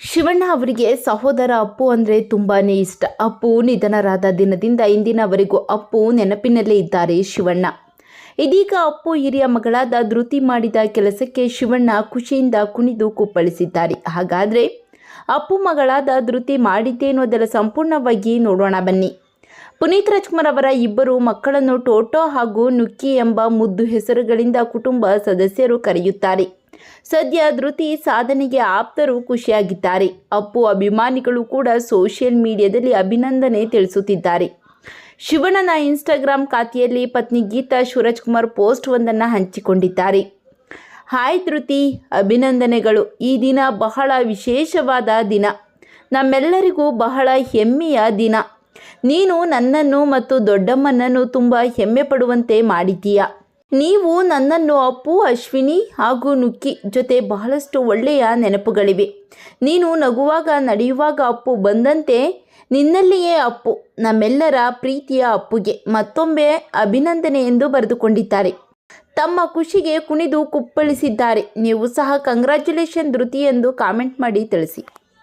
ಶಿವಣ್ಣ ಅವರಿಗೆ ಸಹೋದರ ಅಪ್ಪು ಅಂದರೆ ತುಂಬಾ ಇಷ್ಟ. ಅಪ್ಪು ನಿಧನರಾದ ದಿನದಿಂದ ಇಂದಿನವರೆಗೂ ಅಪ್ಪು ನೆನಪಿನಲ್ಲೇ ಇದ್ದಾರೆ ಶಿವಣ್ಣ. ಇದೀಗ ಅಪ್ಪು ಹಿರಿಯ ಮಗಳಾದ ಧೃತಿ ಮಾಡಿದ ಕೆಲಸಕ್ಕೆ ಶಿವಣ್ಣ ಖುಷಿಯಿಂದ ಕುಣಿದು ಕುಪ್ಪಳಿಸಿದ್ದಾರೆ. ಹಾಗಾದರೆ ಅಪ್ಪು ಮಗಳಾದ ಧೃತಿ ಮಾಡಿದ್ದೇನೋ ಅದರ ಸಂಪೂರ್ಣವಾಗಿ ನೋಡೋಣ ಬನ್ನಿ. ಪುನೀತ್ ರಾಜ್ಕುಮಾರ್ ಅವರ ಇಬ್ಬರು ಮಕ್ಕಳನ್ನು ಟೋಟೋ ಹಾಗೂ ನುಕ್ಕಿ ಎಂಬ ಮುದ್ದು ಹೆಸರುಗಳಿಂದ ಕುಟುಂಬ ಸದಸ್ಯರು ಕರೆಯುತ್ತಾರೆ. ಸದ್ಯ ಧೃತಿ ಸಾಧನೆಗೆ ಆಪ್ತರು ಖುಷಿಯಾಗಿದ್ದಾರೆ. ಅಪ್ಪು ಅಭಿಮಾನಿಗಳು ಕೂಡ ಸೋಷಿಯಲ್ ಮೀಡಿಯಾದಲ್ಲಿ ಅಭಿನಂದನೆ ತಿಳಿಸುತ್ತಿದ್ದಾರೆ. ಶಿವಣ್ಣನ ಇನ್ಸ್ಟಾಗ್ರಾಮ್ ಖಾತೆಯಲ್ಲಿ ಪತ್ನಿ ಗೀತಾ ಶಿವರಾಜ್ಕುಮಾರ್ ಪೋಸ್ಟ್ ಒಂದನ್ನು ಹಂಚಿಕೊಂಡಿದ್ದಾರೆ. ಹಾಯ್ ಧೃತಿ, ಅಭಿನಂದನೆಗಳು. ಈ ದಿನ ಬಹಳ ವಿಶೇಷವಾದ ದಿನ. ನಮ್ಮೆಲ್ಲರಿಗೂ ಬಹಳ ಹೆಮ್ಮೆಯ ದಿನ. ನೀನು ನನ್ನನ್ನು ಮತ್ತು ದೊಡ್ಡಮ್ಮನನ್ನು ತುಂಬ ಹೆಮ್ಮೆ ಪಡುವಂತೆ ಮಾಡಿದ್ದೀಯ? ನೀವು ನನ್ನನ್ನು ಅಪ್ಪು, ಅಶ್ವಿನಿ ಹಾಗೂ ನುಕ್ಕಿ ಜೊತೆ ಬಹಳಷ್ಟು ಒಳ್ಳೆಯ ನೆನಪುಗಳಿವೆ. ನೀನು ನಗುವಾಗ ನಡೆಯುವಾಗ ಅಪ್ಪು ಬಂದಂತೆ ನಿನ್ನಲ್ಲಿಯೇ ಅಪ್ಪು, ನಮ್ಮೆಲ್ಲರ ಪ್ರೀತಿಯ ಅಪ್ಪುಗೆ ಮತ್ತೊಮ್ಮೆ ಅಭಿನಂದನೆ ಎಂದು ಬರೆದುಕೊಂಡಿದ್ದಾರೆ. ತಮ್ಮ ಖುಷಿಗೆ ಕುಣಿದು ಕುಪ್ಪಳಿಸಿದ್ದಾರೆ. ನೀವು ಸಹ ಕಂಗ್ರ್ಯಾಚುಲೇಷನ್ ಧೃತಿ ಎಂದು ಕಾಮೆಂಟ್ ಮಾಡಿ ತಿಳಿಸಿ.